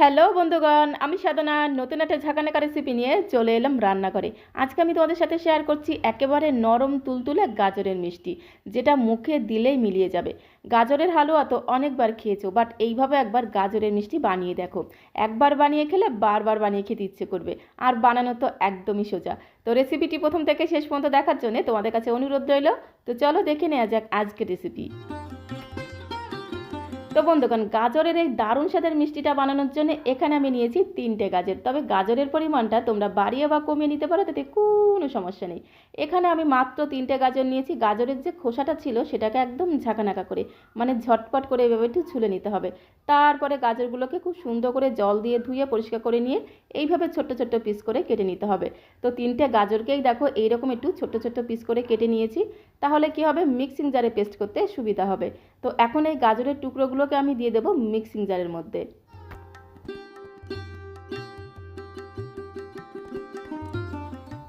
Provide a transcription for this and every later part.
Hello বন্ধুগণ, আমি সাধনা, নতুন একটা ঝাঁকানাকা রেসিপি নিয়ে চলে এলাম রান্না রান্নাঘরে। আজকে আমি তোমাদের সাথে শেয়ার করছি একেবারে নরম তুলতুলে গাজরের মিষ্টি, যেটা মুখে দিলেই মিলিয়ে যাবে। গাজরের হালুয়া তো অনেকবার খেয়েছো বাট এইভাবে একবার গাজরের মিষ্টি বানিয়ে দেখো। একবার বানিয়ে খেলে বারবার বানিয়ে খেতে ইচ্ছে করবে, আর বানানো তো একদমই সোজা। তো রেসিপিটি প্রথম থেকে শেষ পর্যন্ত দেখার জন্য তোমাদের কাছে অনুরোধ রইল, তো চলো দেখে নেওয়া যাক আজকের রেসিপি তো বন্ধুগণ, গাজরের এই দারুণ স্বাদের মিষ্টিটা বানানোর জন্য এখানে আমি নিয়েছি তিনটে গাজর। তবে গাজরের পরিমাণটা তোমরা বাড়িয়ে বা কমিয়ে নিতে পারো, তাতে কোনো সমস্যা নেই। এখানে আমি মাত্র তিনটে গাজর নিয়েছি। গাজরের যে খোসাটা ছিল, সেটাকে একদম ঝাঁকানাকা করে মানে ঝটপট করে এভাবে একটু ছুলে নিতে হবে। তারপরে গাজরগুলোকে খুব সুন্দর করে জল দিয়ে ধুয়ে পরিষ্কার করে নিয়ে, এইভাবে ছোট্ট ছোট্ট পিস করে কেটে নিতে হবে। তো তিনটে গাজরকেই দেখো, এইরকম একটু ছোট্ট ছোট্ট পিস করে কেটে নিয়েছি। তাহলে কি হবে? মিক্সিং জারে পেস্ট করতে সুবিধা হবে। তো এখন এই গাজরের টুকরোগুলোকে আমি দিয়ে দেবো মিক্সিং জারের মধ্যে।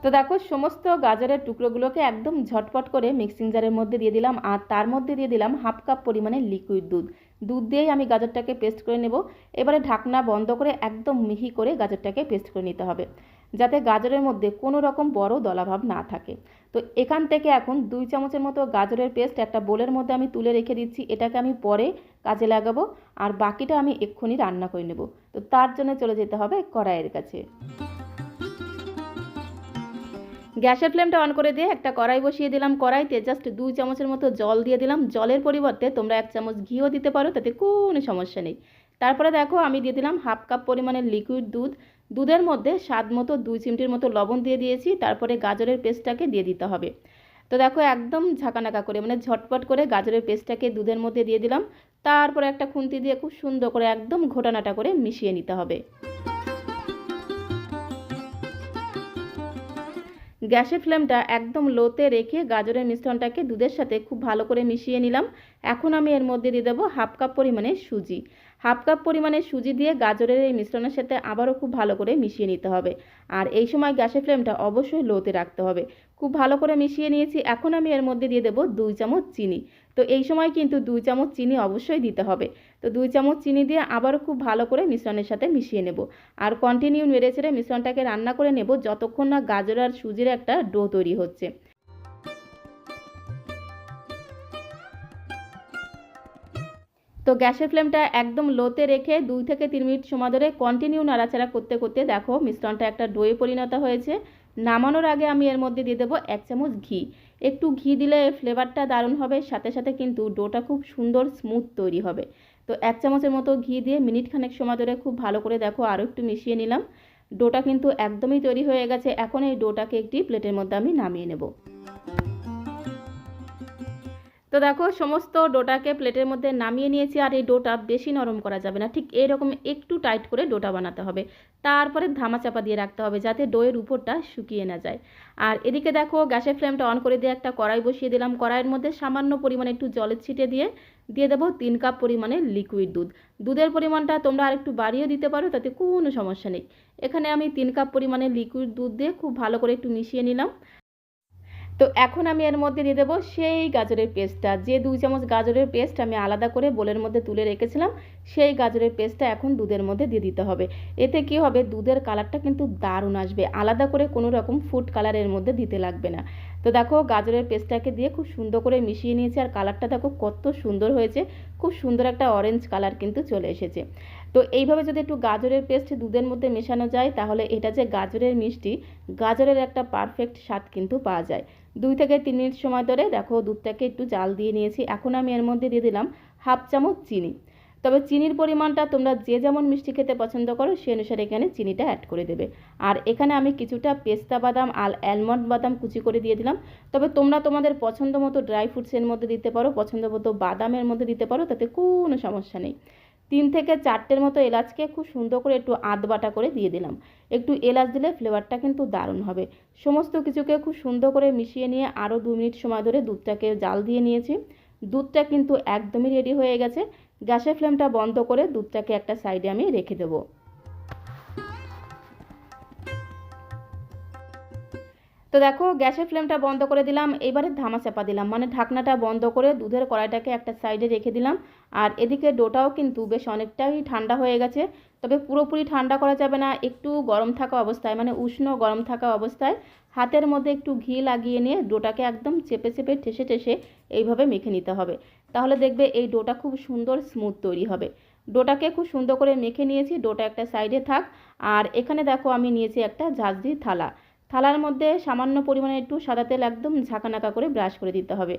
তো দেখো, সমস্ত গাজরের টুকরোগুলোকে একদম ঝটপট করে মিক্সিং জারের মধ্যে দিয়ে দিলাম। আর তার মধ্যে দিয়ে দিলাম হাফ কাপ পরিমাণে লিকুইড দুধ। দুধ দিয়েই আমি গাজরটাকে পেস্ট করে নেব। এবারে ঢাকনা বন্ধ করে একদম মিহি করে গাজরটাকে পেস্ট করে নিতে হবে। যাতে গাজরের মধ্যে কোনো রকম বড় দলাভাব না থাকে। তো এখান থেকে এখন দুই চামচের মতো গাজরের পেস্ট একটা বোলের মধ্যে আমি তুলে রেখে দিচ্ছি, এটাকে আমি পরে কাজে লাগাবো, আর বাকিটা আমি এক্ষুনি রান্না করে নেব। তো তার জন্য চলে যেতে হবে কড়াইয়ের কাছে। গ্যাসের ফ্লেমটা অন করে দিয়ে একটা কড়াই বসিয়ে দিলাম কড়াইতে, জাস্ট দুই চামচের মতো জল দিয়ে দিলাম। জলের পরিবর্তে তোমরা এক চামচ ঘিও দিতে পারো, তাতে কোনো সমস্যা নেই। তারপরে দেখো আমি দিয়ে দিলাম হাফ কাপ পরিমাণের লিকুইড দুধ দুধের মধ্যে স্বাদ মতো দুই চিমটির মতো লবণ দিয়ে দিয়েছি, তারপরে গাজরের পেস্টটাকে দিয়ে দিতে হবে। তো দেখো একদম ঝাঁকানাকা করে মানে ঝটপট করে গাজরের পেস্টটাকে দুধের মধ্যে দিয়ে দিলাম। তারপরে একটা খুন্তি দিয়ে খুব সুন্দর করে একদম ঘোটানাটা করে মিশিয়ে নিতে হবে। গ্যাসের ফ্লেমটা একদম লোতে রেখে গাজরের মিশ্রণটাকে দুধের সাথে খুব ভালো করে মিশিয়ে নিলাম। এখন আমি এর মধ্যে দিয়ে দেবো হাফ কাপ পরিমাণে সুজি। হাফ কাপ পরিমাণে সুজি দিয়ে গাজরের এই মিশ্রণের সাথে আবারও খুব ভালো করে মিশিয়ে নিতে হবে। আর এই সময় গ্যাসের ফ্লেমটা অবশ্যই লোতে রাখতে হবে। খুব ভালো করে মিশিয়ে নিয়েছি, এখন আমি এর মধ্যে দিয়ে দেবো দুই চামচ চিনি। তো এই সময় কিন্তু দুই চামচ চিনি অবশ্যই দিতে হবে। তো দুই চামচ চিনি দিয়ে আবারও খুব ভালো করে মিশ্রণের সাথে মিশিয়ে নেব। আর কন্টিনিউ নেড়ে ছেড়ে মিশ্রণটাকে রান্না করে নেব যতক্ষণ না গাজর আর সুজির একটা ডো তৈরি হচ্ছে। তো গ্যাসের ফ্লেমটা একদম লোতে রেখে দুই থেকে তিন মিনিট সময় ধরে কন্টিনিউ নাড়াচাড়া করতে করতে দেখো মিশ্রণটা একটা ডোয়ে পরিণত হয়েছে। নামানোর আগে আমি এর মধ্যে দিয়ে দেবো এক চামচ ঘি। একটু ঘি দিলে ফ্লেভারটা দারুণ হবে, সাথে সাথে কিন্তু ডোটা খুব সুন্দর স্মুথ তৈরি হবে। তো এক চামচের মতো ঘি দিয়ে মিনিট খানেক সময় ধরে খুব ভালো করে দেখো আরও একটু মিশিয়ে নিলাম। ডোটা কিন্তু একদমই তৈরি হয়ে গেছে, এখন এই ডোটাকে একটি প্লেটের মধ্যে আমি নামিয়ে নেব। তো দেখো, সমস্ত ডোটাকে প্লেটের মধ্যে নামিয়ে নিয়েছি আর এই ডোটা বেশি নরম করা যাবে না। ঠিক এরকম একটু টাইট করে ডোটা বানাতে হবে। তারপরে ধামা চাপা দিয়ে রাখতে হবে যাতে ডোয়ের উপরটা শুকিয়ে না যায়। আর এদিকে দেখো, গ্যাসের ফ্লেমটা অন করে দিয়ে একটা কড়াই বসিয়ে দিলাম। কড়াইয়ের মধ্যে সামান্য পরিমাণে একটু জলের ছিটে দিয়ে দিয়ে দেবো তিন কাপ পরিমাণে লিকুইড দুধ। দুধের পরিমাণটা তোমরা আর একটু বাড়িয়ে দিতে পারো, তাতে কোনো সমস্যা নেই। এখানে আমি তিন কাপ পরিমাণে লিকুইড দুধ দিয়ে খুব ভালো করে একটু মিশিয়ে নিলাম। তো এখন আমি এর মধ্যে দিয়ে দেবো সেই গাজরের পেস্টটা। যে দুই চামচ গাজরের পেস্ট আমি আলাদা করে বোলের মধ্যে তুলে রেখেছিলাম, সেই গাজরের পেস্টটা এখন দুধের মধ্যে দিয়ে দিতে হবে। এতে কি হবে? দুধের কালারটা কিন্তু দারুণ আসবে। আলাদা করে কোনো রকম ফুড কালারের মধ্যে দিতে লাগবে না। তো দেখো, গাজরের পেস্টটাকে দিয়ে খুব সুন্দর করে মিশিয়ে নিয়েছি, আর কালারটা দেখো কত সুন্দর হয়েছে। খুব সুন্দর একটা অরেঞ্জ কালার কিন্তু চলে এসেছে। তো এইভাবে যদি একটু গাজরের পেস্ট দুধের মধ্যে মেশানো যায়, তাহলে এটা যে গাজরের মিষ্টি, গাজরের একটা পারফেক্ট স্বাদ কিন্তু পাওয়া যায়। দুই থেকে তিন মিনিট সময় ধরে দেখো দুধটাকে একটু জাল দিয়ে নিয়েছি। এখন আমি এর মধ্যে দিয়ে দিলাম হাফ চামচ চিনি। তবে চিনির পরিমাণটা তোমরা যে যেমন মিষ্টি খেতে পছন্দ করো সে অনুসারে এখানে চিনিটা অ্যাড করে দেবে। আর এখানে আমি কিছুটা পেস্তা বাদাম আর অ্যালমন্ড বাদাম কুচি করে দিয়ে দিলাম। তবে তোমরা তোমাদের পছন্দ মতো ড্রাই ফ্রুটসের মধ্যে দিতে পারো, পছন্দ মতো বাদামের মধ্যে দিতে পারো, তাতে কোনো সমস্যা নেই। তিন থেকে চারটের মতো এলাচকে খুব সুন্দর করে একটু আধ বাটা করে দিয়ে দিলাম। একটু এলাচ দিলে ফ্লেভারটা কিন্তু দারুণ হবে। সমস্ত কিছুকে খুব সুন্দর করে মিশিয়ে নিয়ে আরও দু মিনিট সময় ধরে দুধটাকে জাল দিয়ে নিয়েছি। দুধটা কিন্তু একদমই রেডি হয়ে গেছে। গ্যাসের ফ্লেমটা বন্ধ করে দুধটাকে একটা সাইডে আমি রেখে দেবো। তো দেখো, গ্যাসের ফ্লেমটা বন্ধ করে দিলাম, এবারে ধামা চাপা দিলাম। মানে ঢাকনাটা বন্ধ করে দুধের কড়াইটাকে একটা সাইডে রেখে দিলাম। আর এদিকে ডোটাও কিন্তু বেশ অনেকটাই ঠান্ডা হয়ে গেছে, তবে পুরোপুরি ঠান্ডা করা যাবে না, একটু গরম থাকা অবস্থায় মানে উষ্ণ গরম থাকা অবস্থায়। হাতের মধ্যে একটু ঘি লাগিয়ে নিয়ে ডোটাকে একদম চেপে চেপে ঠেসে ঠেসে এইভাবে মেখে নিতে হবে। তাহলে দেখবে এই ডোটা খুব সুন্দর স্মুথ তৈরি হবে। ডোটাকে খুব সুন্দর করে মেখে নিয়েছি, ডোটা একটা সাইডে থাক। আর এখানে দেখো আমি নিয়েছি একটা ঝাঁঝরি থালা। থালার মধ্যে সামান্য পরিমাণে একটু সাদা তেল একদম ঝাঁকানাকা করে ব্রাশ করে দিতে হবে।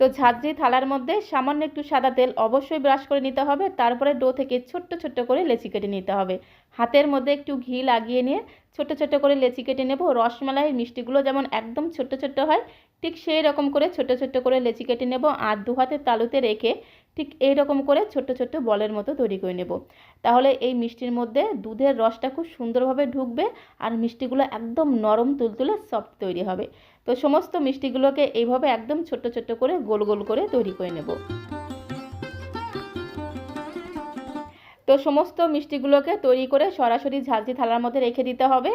তো ঝাঁঝরি থালার মধ্যে সামান্য একটু সাদা তেল অবশ্যই ব্রাশ করে নিতে হবে, তারপরে ডো থেকে ছোট্ট ছোট্ট করে লেচি কেটে নিতে হবে। হাতের মধ্যে একটু ঘি লাগিয়ে নিয়ে ছোট্ট ছোট্ট করে লেচি কেটে নেব। রসমালাইয়ের মিষ্টিগুলো যেমন একদম ছোট্ট ছোট্ট হয়, ঠিক সেই রকম করে ছোট্ট ছোট্ট করে লেচি কেটে নেব। আর দু হাতের তালুতে রেখে ঠিক এই রকম করে ছোট্ট ছোট্ট বলের মতো তৈরি করে নেব। তাহলে এই মিষ্টির মধ্যে দুধের রসটা খুব সুন্দরভাবে ঢুকবে আর মিষ্টিগুলো একদম নরম তুলতুলে সফট তৈরি হবে। তো সমস্ত মিষ্টিগুলোকে এইভাবে একদম ছোট্ট ছোট্ট করে গোল গোল করে তৈরি করে নেব। তো সমস্ত মিষ্টিগুলোকে তৈরি করে সরাসরি ঝাঁঝরি থালার মধ্যে রেখে দিতে হবে।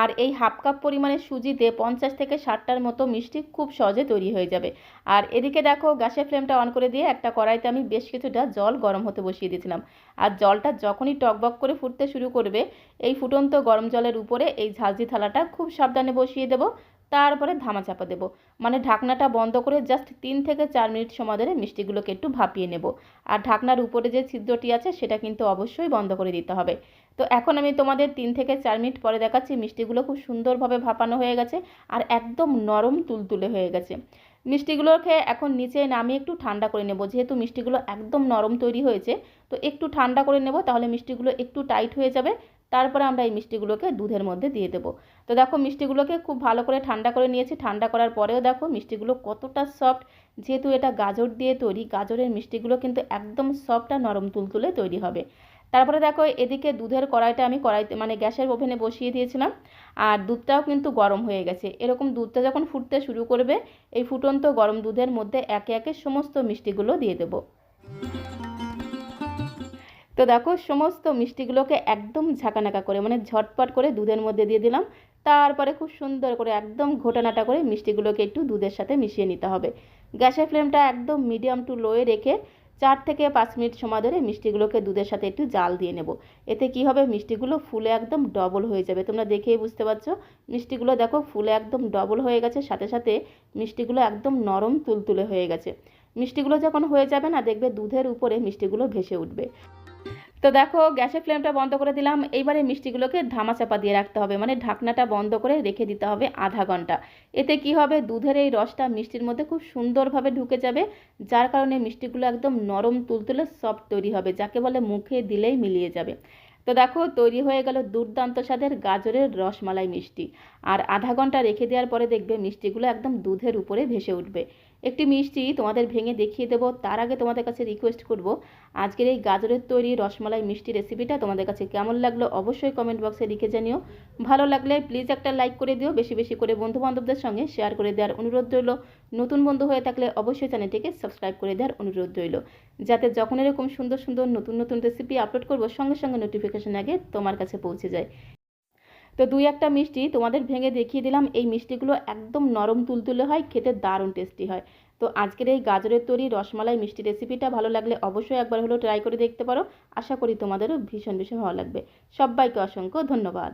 আর এই হাফ কাপ পরিমাণে সুজিতে পঞ্চাশ থেকে ষাটটার মতো মিষ্টি খুব সহজে তৈরি হয়ে যাবে। আর এদিকে দেখো গ্যাসের ফ্লেমটা অন করে দিয়ে একটা কড়াইতে আমি বেশ কিছুটা জল গরম হতে বসিয়ে দিয়েছিলাম। আর জলটা যখনই টকবক করে ফুটতে শুরু করবে, এই ফুটন্ত গরম জলের উপরে এই ঝাঁঝরি থালাটা খুব সাবধানে বসিয়ে দেবো। তারপরে ধামা চাপা দেবো। মানে ঢাকনাটা বন্ধ করে জাস্ট তিন থেকে চার মিনিট সময় ধরে মিষ্টিগুলোকে একটু ভাপিয়ে নেব। আর ঢাকনার উপরে যে ছিদ্রটি আছে সেটা কিন্তু অবশ্যই বন্ধ করে দিতে হবে। তো এখন আমি তোমাদের তিন থেকে চার মিনিট পরে দেখাচ্ছি মিষ্টিগুলো খুব সুন্দরভাবে ভাপানো হয়ে গেছে আর একদম নরম তুলতুলে হয়ে গেছে। মিষ্টিগুলোকে এখন নিচে নামিয়ে একটু ঠান্ডা করে নেব। যেহেতু মিষ্টিগুলো একদম নরম তৈরি হয়েছে, তো একটু ঠান্ডা করে নেব তাহলে মিষ্টিগুলো একটু টাইট হয়ে যাবে। তারপরে আমরা এই মিষ্টিগুলোকে দুধের মধ্যে দিয়ে দেবো। তো দেখো মিষ্টিগুলোকে খুব ভালো করে ঠান্ডা করে নিয়েছি। ঠান্ডা করার পরেও দেখো মিষ্টিগুলো কতটা সফট যেহেতু এটা গাজর দিয়ে তৈরি, গাজরের মিষ্টিগুলো কিন্তু একদম সফট আর নরম তুলতুলে তৈরি হবে। তারপরে দেখো এদিকে দুধের কড়াইটা আমি কড়াইতে মানে গ্যাসের ওভেনে বসিয়ে দিয়েছিলাম আর দুধটাও কিন্তু গরম হয়ে গেছে। এরকম দুধটা যখন ফুটতে শুরু করবে, এই ফুটন্ত গরম দুধের মধ্যে একে একে সমস্ত মিষ্টিগুলো দিয়ে দেবো। তো দেখো, সমস্ত মিষ্টিগুলোকে একদম ঝাঁকানাকা করে মানে ঝটপট করে দুধের মধ্যে দিয়ে দিলাম। তারপরে খুব সুন্দর করে একদম ঘোটানাটা করে মিষ্টিগুলোকে একটু দুধের সাথে মিশিয়ে নিতে হবে। গ্যাসের ফ্লেমটা একদম মিডিয়াম টু লোয়ে রেখে চার থেকে পাঁচ মিনিট সময় ধরে মিষ্টিগুলোকে দুধের সাথে একটু জাল দিয়ে নেব। এতে কি হবে? মিষ্টিগুলো ফুলে একদম ডবল হয়ে যাবে। তোমরা দেখেই বুঝতে পারছ। মিষ্টিগুলো দেখো ফুলে একদম ডবল হয়ে গেছে, সাথে সাথে মিষ্টিগুলো একদম নরম তুলতুলে হয়ে গেছে। মিষ্টিগুলো যখন হয়ে যাবে না, দেখবে দুধের উপরে মিষ্টিগুলো ভেসে উঠবে। তো দেখো, গ্যাসের ফ্লেমটা বন্ধ করে দিলাম। এইবারে মিষ্টিগুলোকে ধামা চাপা দিয়ে রাখতে হবে। মানে ঢাকনাটা বন্ধ করে রেখে দিতে হবে আধা ঘণ্টা। এতে কি হবে? দুধের এই রসটা মিষ্টির মধ্যে খুব সুন্দরভাবে ঢুকে যাবে, যার কারণে মিষ্টিগুলো একদম নরম তুলতুলে সফট তৈরি হবে, যাকে বলে মুখে দিলেই মিলিয়ে যাবে। তো দেখো, তৈরি হয়ে গেল দুর্দান্ত স্বাদের গাজরের রসমালাই মিষ্টি। আর আধা ঘণ্টা রেখে দেওয়ার পরে দেখবে মিষ্টিগুলো একদম দুধের উপরে ভেসে উঠবে। একটি মিষ্টি তোমাদের ভেঙে দেখিয়ে দেবো, তার আগে তোমাদের কাছে রিকোয়েস্ট করব, আজকের এই গাজরের তৈরি রসমালাই মিষ্টি রেসিপিটা তোমাদের কাছে কেমন লাগল অবশ্যই কমেন্ট বক্সে লিখে জানিও। ভালো লাগলে প্লিজ একটা লাইক করে দিও, বেশি বেশি করে বন্ধু বান্ধবদের সঙ্গে শেয়ার করে দেওয়ার অনুরোধ রইল। নতুন বন্ধু হয়ে থাকলে অবশ্যই চ্যানেলটিকে সাবস্ক্রাইব করে দেওয়ার অনুরোধ রইল। যাতে যখন এরকম সুন্দর সুন্দর নতুন নতুন রেসিপি আপলোড করব, সঙ্গে সঙ্গে নোটিফিকেশন আগে তোমার কাছে পৌঁছে যায়। তো দুই একটা মিষ্টি তোমাদের ভেঙে দেখিয়ে দিলাম। এই মিষ্টিগুলো একদম নরম তুলতুলে হয়, খেতে দারুণ টেস্টি হয়। তো আজকের এই গাজরের তৈরি রসমালাই মিষ্টি রেসিপিটা ভালো লাগলে অবশ্যই একবার হলেও ট্রাই করে দেখতে পারো। আশা করি তোমাদেরও ভীষণ ভীষণ ভালো লাগবে। সবাইকে অসংখ্য ধন্যবাদ।